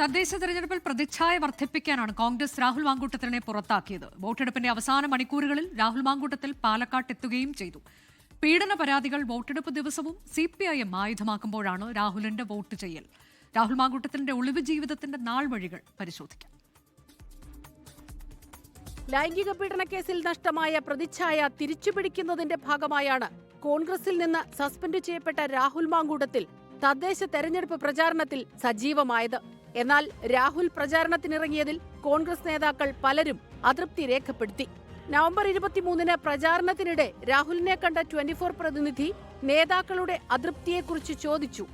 തദ്ദേശ തെരഞ്ഞെടുപ്പിൽ പ്രതിച്ഛായ വർദ്ധിപ്പിക്കാനാണ് കോൺഗ്രസ് രാഹുൽ മാങ്കൂട്ടത്തിനെ പുറത്താക്കിയത്. വോട്ടെടുപ്പിന്റെ അവസാന മണിക്കൂറുകളിൽ രാഹുൽ മാങ്കൂട്ടത്തിൽ പാലക്കാട്ട് എത്തുകയും ചെയ്തു. പീഡന പരാതികൾ വോട്ടെടുപ്പ് ദിവസവും സി പി ഐ എം ആയുധമാക്കുമ്പോഴാണ് രാഹുലിന്റെ വോട്ട് ചെയ്യൽ. രാഹുൽ മാങ്കൂട്ടത്തിന്റെ ഒളിവ് ജീവിതത്തിന്റെ നാൾ വഴികൾ പരിശോധിക്കാം. ലൈംഗിക പീഡന കേസിൽ നഷ്ടമായ പ്രതിച്ഛായ തിരിച്ചുപിടിക്കുന്നതിന്റെ ഭാഗമായാണ് കോൺഗ്രസിൽ നിന്ന് സസ്പെൻഡ് ചെയ്യപ്പെട്ട രാഹുൽ മാങ്കൂട്ടത്തിൽ തദ്ദേശ തെരഞ്ഞെടുപ്പ് പ്രചാരണത്തിൽ സജീവമായത്. എന്നാൽ രാഹുൽ പ്രചാരണത്തിനിറങ്ങിയതിൽ കോൺഗ്രസ് നേതാക്കൾ പലരും അതൃപ്തി രേഖപ്പെടുത്തി. നവംബർ ഇരുപത്തിമൂന്നിന് പ്രചാരണത്തിനിടെ രാഹുലിനെ കണ്ട ട്വന്റി ഫോർ പ്രതിനിധി നേതാക്കളുടെ അതൃപ്തിയെക്കുറിച്ച് ചോദിച്ചു.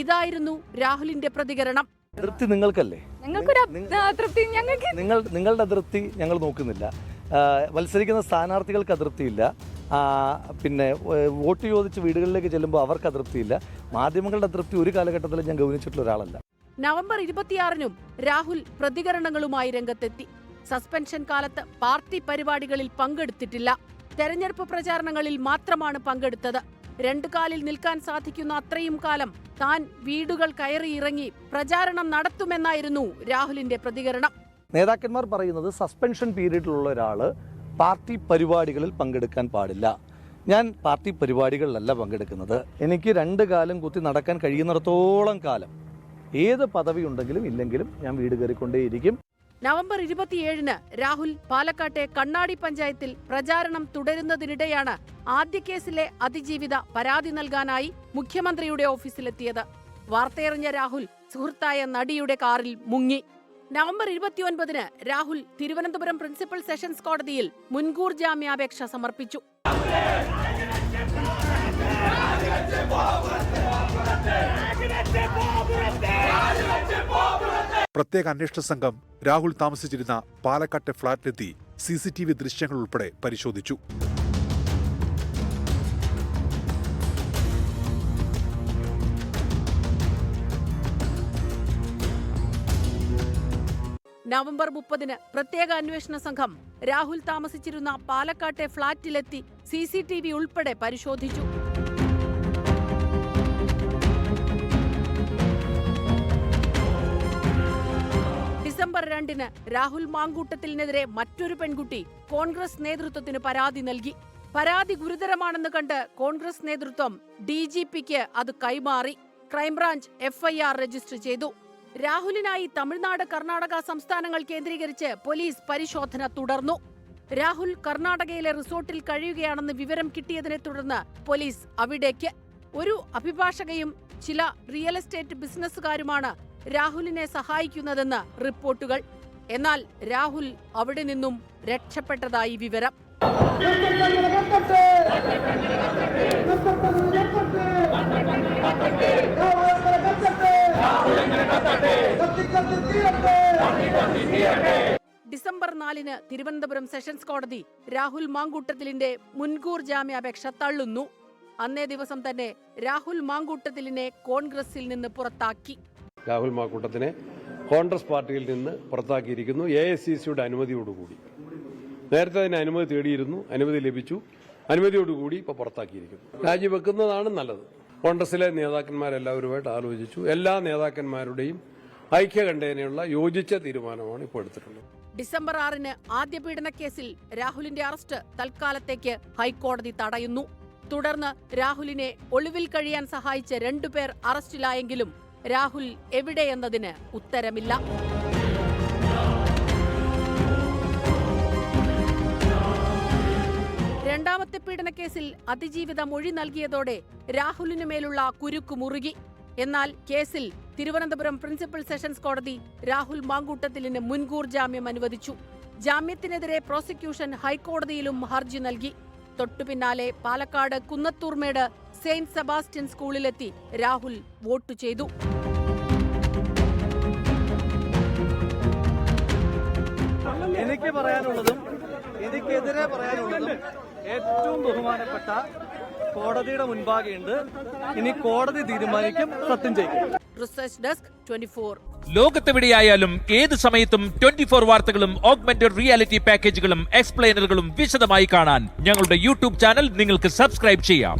ഇതായിരുന്നു രാഹുലിന്റെ പ്രതികരണം. അതൃപ്തി നിങ്ങൾക്കല്ലേ? ഞങ്ങൾക്കൊരു അതൃപ്തി ഞങ്ങൾക്ക് നിങ്ങൾ നിങ്ങളുടെ അതൃപ്തി ഞങ്ങൾ നോക്കുന്നില്ല. മത്സരിക്കുന്ന സ്ഥാനാർത്ഥികൾക്ക് അതൃപ്തിയില്ല. പിന്നെ വോട്ട് ചോദിച്ച് വീടുകളിലേക്ക് ചെല്ലുമ്പോൾ അവർക്ക് അതൃപ്തിയില്ല. മാധ്യമങ്ങളുടെ അതൃപ്തി ഒരു കാലഘട്ടത്തിൽ ഞാൻ ഗൗനിച്ചിട്ടുള്ള ഒരാളല്ല. നവംബർ ഇരുപത്തിയാറിനും രാഹുൽ പ്രതികരണങ്ങളുമായി രംഗത്തെത്തി. സസ്പെൻഷൻ കാലത്ത് പാർട്ടി പരിപാടികളിൽ പങ്കെടുത്തിട്ടില്ല. തെരഞ്ഞെടുപ്പ് പ്രചാരണങ്ങളിൽ മാത്രമാണ് പങ്കെടുത്തത്. രണ്ടു കാലിൽ നിൽക്കാൻ സാധിക്കുന്ന അത്രയും കാലം താൻ വീടുകൾ കയറി ഇറങ്ങി പ്രചാരണം നടത്തുമെന്നായിരുന്നു രാഹുലിന്റെ പ്രതികരണം. നേതാക്കന്മാർ പറയുന്നത് സസ്പെൻഷൻ പീരീഡിലുള്ള ഒരാൾ പാർട്ടി പരിപാടികളിൽ പങ്കെടുക്കാൻ പാടില്ല. ഞാൻ പാർട്ടി പരിപാടികളിലല്ല പങ്കെടുക്കുന്നത്. എനിക്ക് രണ്ട് കാലം കുത്തി നടക്കാൻ കഴിയുന്നിടത്തോളം കാലം ഏത് പദവി ഉണ്ടെങ്കിലും ഇല്ലെങ്കിലും ഞാൻ വീട് കയറിക്കൊണ്ടേയിരിക്കും. നവംബർ ഇരുപത്തിയേഴിന് രാഹുൽ പാലക്കാട്ടെ കണ്ണാടി പഞ്ചായത്തിൽ പ്രചാരണം തുടരുന്നതിനിടെയാണ് ആദ്യ കേസിലെ അതിജീവിത പരാതി നൽകാനായി മുഖ്യമന്ത്രിയുടെ ഓഫീസിലെത്തിയത്. വാർത്തയറിഞ്ഞ രാഹുൽ സുഹൃത്തായ നടിയുടെ കാറിൽ മുങ്ങി. നവംബർ ഇരുപത്തിയൊൻപതിന് രാഹുൽ തിരുവനന്തപുരം പ്രിൻസിപ്പൽ സെഷൻസ് കോടതിയിൽ മുൻകൂർ ജാമ്യാപേക്ഷ സമർപ്പിച്ചു. പ്രത്യേക അന്വേഷണ സംഘം രാഹുൽ താമസിച്ചിരുന്ന പാലക്കാട്ടെ ഫ്ളാറ്റിലെത്തി സി സി ടി വി ദൃശ്യങ്ങൾ ഉൾപ്പെടെ പരിശോധിച്ചു. നവംബർ മുപ്പതിന് പ്രത്യേക അന്വേഷണ സംഘം രാഹുൽ താമസിച്ചിരുന്ന പാലക്കാട്ടെ ഫ്ളാറ്റിലെത്തി സി സി ടി വി ഉൾപ്പെടെ പരിശോധിച്ചു. ഡിസംബർ രണ്ടിന് രാഹുൽ മാങ്കൂട്ടത്തിനെതിരെ മറ്റൊരു പെൺകുട്ടി കോൺഗ്രസ് നേതൃത്വത്തിന് പരാതി നൽകി. പരാതി ഗുരുതരമാണെന്ന് കണ്ട് കോൺഗ്രസ് നേതൃത്വം ഡി ജി പിക്ക് അത് കൈമാറി. ക്രൈംബ്രാഞ്ച് എഫ്ഐആർ രജിസ്റ്റർ ചെയ്തു. രാഹുലിനായി തമിഴ്നാട് കർണാടക സംസ്ഥാനങ്ങൾ കേന്ദ്രീകരിച്ച് പോലീസ് പരിശോധന തുടർന്നു. രാഹുൽ കർണാടകയിലെ റിസോർട്ടിൽ കഴിയുകയാണെന്ന് വിവരം കിട്ടിയതിനെ തുടർന്ന് പോലീസ് അവിടേക്ക്. ഒരു അഭിഭാഷകയും ചില റിയൽ എസ്റ്റേറ്റ് ബിസിനസ്സുകാരുമാണ് രാഹുലിനെ സഹായിക്കുന്നതെന്ന് റിപ്പോർട്ടുകൾ. എന്നാൽ രാഹുൽ അവിടെ നിന്നും രക്ഷപ്പെട്ടതായി വിവരം. ഡിസംബർ നാലിന് തിരുവനന്തപുരം സെഷൻസ് കോടതി രാഹുൽ മാങ്കൂട്ടത്തിലിന്റെ മുൻകൂർ ജാമ്യാപേക്ഷ തള്ളുന്നു. അന്നേ ദിവസം തന്നെ രാഹുൽ മാങ്കൂട്ടത്തിലിനെ കോൺഗ്രസിൽ നിന്ന് പുറത്താക്കി. രാഹുൽ മാക്കൂട്ടത്തിനെ കോൺഗ്രസ് പാർട്ടിയിൽ നിന്ന് പുറത്താക്കിയിരിക്കുന്നു. എ എസ് സി സിയുടെ അനുമതിയോടുകൂടി. നേരത്തെ അതിന് അനുമതി തേടിയിരുന്നു. അനുമതി ലഭിച്ചു. അനുമതിയോടുകൂടി ഇപ്പോൾ പുറത്താക്കിയിരിക്കുന്നു. രാജിവെക്കുന്നതാണ് നല്ലത്. കോൺഗ്രസിലെ നേതാക്കന്മാരെല്ലാവരുമായിട്ട് ആലോചിച്ചു. എല്ലാ നേതാക്കന്മാരുടെയും ഐക്യകണ്ഠേനയുള്ള യോജിച്ച തീരുമാനമാണ് ഇപ്പോൾ എടുത്തിട്ടുള്ളത്. ഡിസംബർ ആറിന് ആദ്യ പീഡന കേസിൽ രാഹുലിന്റെ അറസ്റ്റ് തൽക്കാലത്തേക്ക് ഹൈക്കോടതി തടയുന്നു. തുടർന്ന് രാഹുലിനെ ഒളിവിൽ കഴിയാൻ സഹായിച്ച രണ്ടുപേർ അറസ്റ്റിലായെങ്കിലും രാഹുൽ എവിടെയെന്നതിന് ഉത്തരമില്ല. രണ്ടാമത്തെ പീഡനക്കേസിൽ അതിജീവിത മൊഴി നൽകിയതോടെ രാഹുലിനു മേലുള്ള കുരുക്ക് മുറുകി. എന്നാൽ കേസിൽ തിരുവനന്തപുരം പ്രിൻസിപ്പൽ സെഷൻസ് കോടതി രാഹുൽ മാങ്കൂട്ടത്തിലിന് മുൻകൂർ ജാമ്യം അനുവദിച്ചു. ജാമ്യത്തിനെതിരെ പ്രോസിക്യൂഷൻ ഹൈക്കോടതിയിലും ഹർജി നൽകി. തൊട്ടുപിന്നാലെ പാലക്കാട് കുന്നത്തൂർമേട് സെയിന്റ് സെബാസ്റ്റ്യൻ സ്കൂളിലെത്തി രാഹുൽ വോട്ടു ചെയ്തു. പറയാനുള്ളതും ഇതിക്കെതിരെ പറയാനുള്ളതും ഏറ്റവും ബഹുമാനപ്പെട്ട കോടതിയുടെ മുൻപാകെയുണ്ട്. ഇനി കോടതി തീരുമാനിക്കും സത്യം ചെയ്യും റിസർച്ച് ഡെസ്ക് ട്വന്റി ലോകത്തെവിടെയായാലും ഏത് സമയത്തും ട്വന്റി ഫോർ വാർത്തകളും ഓഗ്മെന്റഡ് റിയാലിറ്റി പാക്കേജുകളും എക്സ്പ്ലെയിനറുകളും വിശദമായി കാണാൻ ഞങ്ങളുടെ യൂട്യൂബ് ചാനൽ നിങ്ങൾക്ക് സബ്സ്ക്രൈബ് ചെയ്യാം.